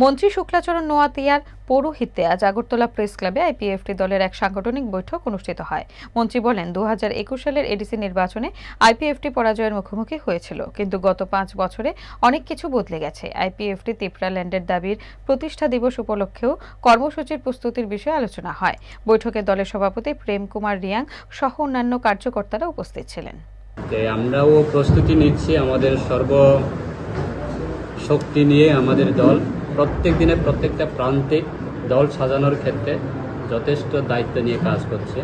মন্ত্রী শুক্লাচরণ নোয়াতিয়ার পৌরোহিত্যে আজ আগরতলা প্রেস ক্লাবে আইপিএফটি দলের এক সাংগঠনিক বৈঠক অনুষ্ঠিত হয়। মন্ত্রী বলেন দু সালের এডিসি নির্বাচনে আইপিএফটি পরাজয়ের মুখোমুখি হয়েছিল, কিন্তু গত পাঁচ বছরে অনেক কিছু বদলে গেছে। আইপিএফটি তিপ্রাল্যান্ডের দাবির প্রতিষ্ঠা দিবস উপলক্ষেও কর্মসূচির প্রস্তুতির বিষয়ে আলোচনা হয়। বৈঠকে দলের সভাপতি প্রেম কুমার রিয়াং সহ অন্যান্য কার্যকর্তারা উপস্থিত ছিলেন। আমরাও প্রস্তুতি নিচ্ছি আমাদের সর্ব শক্তি নিয়ে আমাদের দল। প্রত্যেক দিনে প্রত্যেকটা প্রান্তে দল সাজানোর ক্ষেত্রে যথেষ্ট দায়িত্ব নিয়ে কাজ করছে।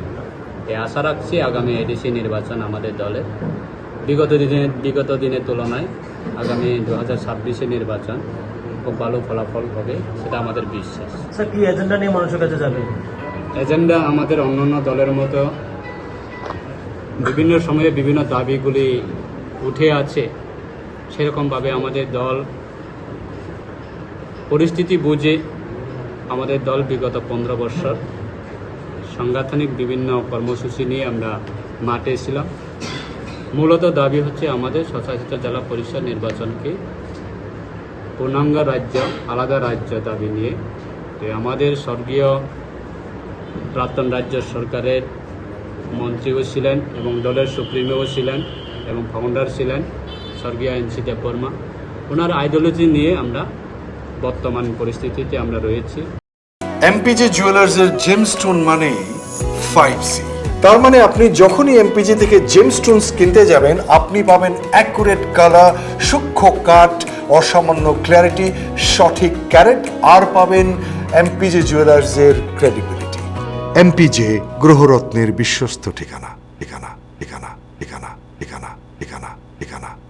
এ আশা রাখছি আগামী এডিসি নির্বাচন আমাদের দলের বিগত দিনে বিগত দিনের তুলনায় আগামী দু হাজার ছাব্বিশে নির্বাচন খুব ভালো ফলাফল হবে সেটা আমাদের বিশ্বাস। স্যার কি এজেন্ডা নিয়ে মানুষের কাছে যাবে এজেন্ডা আমাদের অন্যান্য দলের মতো বিভিন্ন সময়ে বিভিন্ন দাবিগুলি উঠে আছে। সেরকমভাবে আমাদের দল পরিস্থিতি বুঝে আমাদের দল বিগত পনেরো বছর সাংগঠনিক বিভিন্ন কর্মসূচি নিয়ে আমরা মাঠে ছিলাম মূলত দাবি হচ্ছে আমাদের স্বশাসিত জেলা পরিষদ নির্বাচনকে পূর্ণাঙ্গ রাজ্য, আলাদা রাজ্য দাবি নিয়ে। তো আমাদের স্বর্গীয় প্রাক্তন রাজ্য সরকারের মন্ত্রীও ছিলেন এবং দলের সুপ্রিমোও ছিলেন এবং ফাউন্ডার ছিলেন স্বর্গীয় এনসি দেববর্মা ওনার আইডিওলজি নিয়ে আমরা বর্তমান পরিস্থিতিতে আমরা রয়েছি। এমপিজে জুয়েলার্সের জেমস্টোন মানেই ফাইভ সি তার মানে আপনি যখনই এমপিজি থেকে জেমস্টোনস কিনতে যাবেন আপনি পাবেন অ্যাকুরেট কালার সূক্ষ্ম কাট অসামান্য ক্ল্যারিটি সঠিক ক্যারেট আর পাবেন এমপিজে জুয়েলার্সের ক্রেডিবিলিটি এমপিজে গ্রহরত্নের বিশ্বস্ত ঠিকানা ঠিকানা ঠিকানা ঠিকানা।